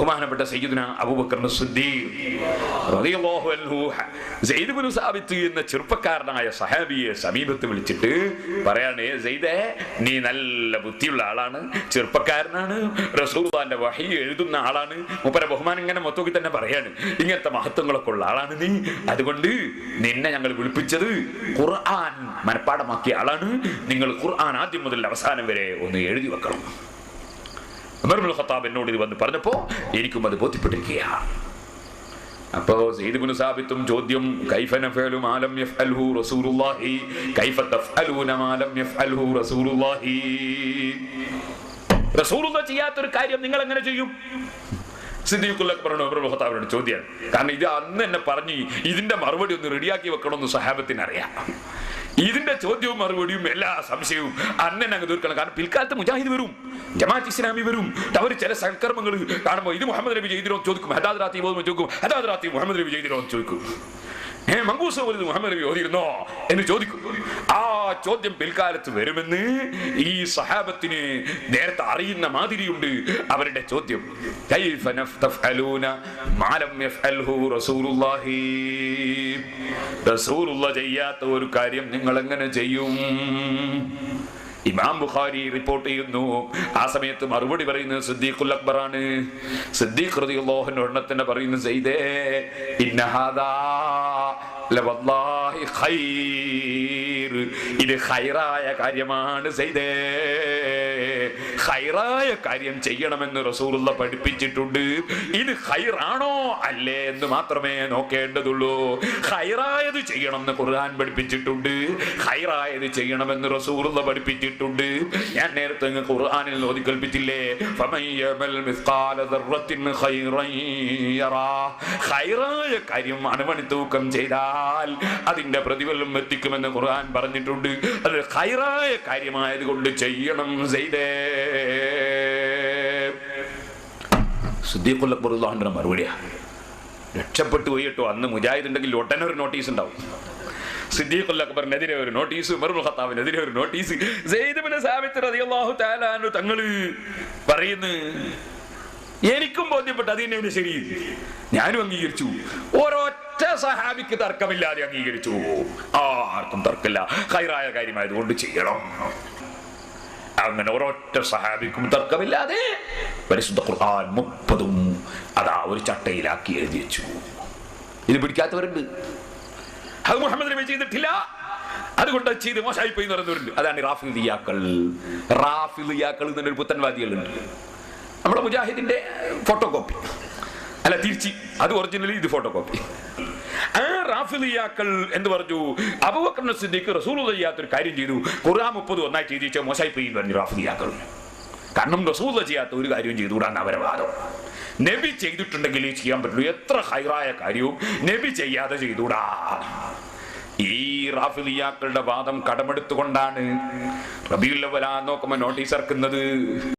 ബഹുമാനപ്പെട്ട സയ്യിദുന അബൂബക്കർ സാബിത്ത് എന്ന ചെറുപ്പക്കാരനായ സഹാബിയെ സമീപത്ത് വിളിച്ചിട്ട് പറയാണ് സെയ്ദേ നീ നല്ല ബുദ്ധിയുള്ള ആളാണ് ചെറുപ്പക്കാരനാണ് റസൂർദാന്റെ വഹി എഴുതുന്ന ആളാണ്. മുപ്പര ബഹുമാനം ഇങ്ങനെ മൊത്തമൊക്കെ തന്നെ പറയാണ് ഇങ്ങനത്തെ മഹത്വങ്ങളൊക്കെ ഉള്ള ആളാണ് നീ അതുകൊണ്ട് നിന്നെ ഞങ്ങൾ വിളിപ്പിച്ചത് ഖുർആൻ മനഃപ്പാടമാക്കിയ ആളാണ് നിങ്ങൾ ഖുർആൻ ആദ്യം മുതൽ അവസാനം വരെ ഒന്ന് എഴുതി വെക്കണം. ഉമർമുൽ ഖത്താബ് എന്നോട് ഇത് വന്ന് പറഞ്ഞപ്പോ എനിക്കും അത് ബോധ്യപ്പെട്ടിരിക്കുകയാണ്. അപ്പോ സെയ്ദ് ബിൻ സാബിത്തും ചോദ്യം കൈഫ നഫഅലു മാ യഫ്അൽഹു റസൂലുള്ളാഹി കൈഫ തഫ്അലൂന മാലം യഫ്അൽഹു റസൂലുള്ളാഹി. റസൂലുള്ള ചെയ്യാത്തൊരു കാര്യം നിങ്ങൾ എങ്ങനെ ചെയ്യും? സിദ്ദീഖുൽ പറഞ്ഞു ഉമർ ഖത്താബിനോട് ചോദ്യം കാരണം ഇത് അന്ന് എന്നെ പറഞ്ഞ് ഇതിന്റെ മറുപടി ഒന്ന് റെഡിയാക്കി വെക്കണമെന്ന് സഹാബത്തിന് അറിയാം ഇതിന്റെ ചോദ്യവും മറുപടിയും എല്ലാ സംശയവും അന്നൻ അങ്ങ് തീർക്കണം കാരണം പിൽക്കാലത്ത് മുജാഹിദ് വരും ജമാഅത്ത് ഇസ്ലാമി വരും. അവർ ചില സൽക്കർമ്മങ്ങൾ കാണുമ്പോൾ ഇത് മുഹമ്മദ് നബി ചെയ്തിരോ ചോദിക്കും. ഹദാദ് റാത്തി ചോദിക്കും. ഹദാദ് റാത്തി മുഹമ്മദ് നബി ചെയ്തിരോ ചോദിക്കും. ഏ മങ്കൂസ് പോലും മുഹമ്മദ് നബി ഓതിയിരുന്നോ എന്ന് ചോദിക്കും. ആ ചോദ്യം പിൽക്കാലത്ത് വരുമെന്ന് ഈ സഹാബത്തിന് നേരത്തെ അറിയുന്ന മാതിരിയുണ്ട് അവരുടെ ചോദ്യം. ചെയ്യാത്ത ഒരു കാര്യം നിങ്ങൾ എങ്ങനെ ചെയ്യും? ഇമാം ബുഖാരി റിപ്പോർട്ട് ചെയ്യുന്നു. ആ സമയത്ത് മറുപടി പറയുന്നത് സിദ്ദീഖുൽ അക്ബറാണ്. സിദ്ദീഖ് അൻഹു തന്നെ പറയുന്നു ചെയ്തേ ഇന്ന ഹാദാ ലവല്ലാഹി ഖൈർ. ഇത് ഖൈറായ കാര്യമാണ് സെയ്ദേ ഖൈറായ കാര്യം ചെയ്യണമെന്ന് റസൂലുള്ള പഠിപ്പിച്ചിട്ടുണ്ട്. ഇത് ഹൈറാണോ അല്ലേ എന്ന് മാത്രമേ നോക്കേണ്ടതുള്ളൂ. ഹൈറായത് ചെയ്യണം എന്ന് ഖുർആൻ പഠിപ്പിച്ചിട്ടുണ്ട്. ഹൈറായത് ചെയ്യണമെന്ന് റസൂലുള്ള പഠിപ്പിച്ചിട്ടുണ്ട്. ഞാൻ നേരത്തെ ഖുർആാനിൽ ഓതി കൽപ്പിച്ചില്ലേ ഹൈറായ കാര്യം അണുമണി തൂക്കം ചെയ്താൽ അതിന്റെ പ്രതിഫലം എത്തിക്കുമെന്ന് ഖുർആൻ പറഞ്ഞിട്ടുണ്ട്. അത് ഹൈറായ കാര്യമായത് കൊണ്ട് ചെയ്യണം ചെയ്തേ. സിദ്ദീഖുൽ അക്ബർ അള്ളാഹുന്റെ മറുപടിയാ. രക്ഷപ്പെട്ടു പോയി അന്ന് മുജാഹിദ് ഉണ്ടെങ്കിൽ ഒരു നോട്ടീസ് ഉണ്ടാവും. സിദ്ദീഖുൽ അക്ബറിനെതിരെ ഒരു നോട്ടീസ് ഉമറുൽ ഖത്താബിനെതിരെ ഒരു നോട്ടീസ് സെയ്ദ് സാബിത്ത് റളിയല്ലാഹു തആല അൻഹു തങ്ങൾ പറയുന്നു എനിക്കും ബോധ്യപ്പെട്ടു അത് തന്നെയാണ് ശരി. ഞാനും അംഗീകരിച്ചു. ഒരൊറ്റ സഹാബിക്ക് തർക്കമില്ലാതെ അംഗീകരിച്ചു. ആർക്കും തർക്കമില്ല. ഹൈറായ കാര്യമായതുകൊണ്ട് ചെയ്യണം. അങ്ങനെ ഒരൊറ്റ സഹാബിക്കും തർക്കമില്ലാതെ പരിശുദ്ധ ഖുർആൻ മുപ്പതും അതാ ഒരു ചട്ടയിലാക്കി എഴുതി വെച്ചു. ഇത് പിടിക്കാത്തവരുണ്ട്. അത് മുഹമ്മദ് നബി ചെയ്തിട്ടില്ല. അതുകൊണ്ട് ചെയ്ത് മോശമായി പോയി നടന്നവരുണ്ട് അതാണ് റാഫിദിയാക്കൾ റാഫിദിയാക്കൾ എന്നൊരു പുത്തൻവാദികളുണ്ട്. നമ്മുടെ മുജാഹിദിന്റെ ഫോട്ടോ കോപ്പി അല്ല തിരിച്ച്. അത് ഒറിജിനലി ഇത് ഫോട്ടോ കോപ്പി ആ റാഫിലിയാക്കൾ എന്ന് പറഞ്ഞു. അബൂബക്കർ സിദ്ദീഖ് റസൂൽ ചെയ്യാത്തൊരു കാര്യം ചെയ്തു. ഖുർആൻ മുപ്പത് ഒന്നായി ചെയ്തിച്ച എന്ന് പറഞ്ഞു റാഫിലിയാക്കൾ. കാരണം റസൂൽ ചെയ്യാത്ത ഒരു കാര്യവും ചെയ്തുകൂടാൻ അവരെ വാദം നബി ചെയ്തിട്ടുണ്ടെങ്കിൽ ചെയ്യാൻ പറ്റുള്ളൂ. എത്ര ഹൈറായ കാര്യവും നബി ചെയ്യാതെ ചെയ്തുകൂടാ. ഈ റാഫിലിയാക്കളുടെ വാദം കടമെടുത്തുകൊണ്ടാണ് റബിയുള്ളവരാ നോക്കുമ്പോ നോട്ടീസ് ഇറക്കുന്നത്.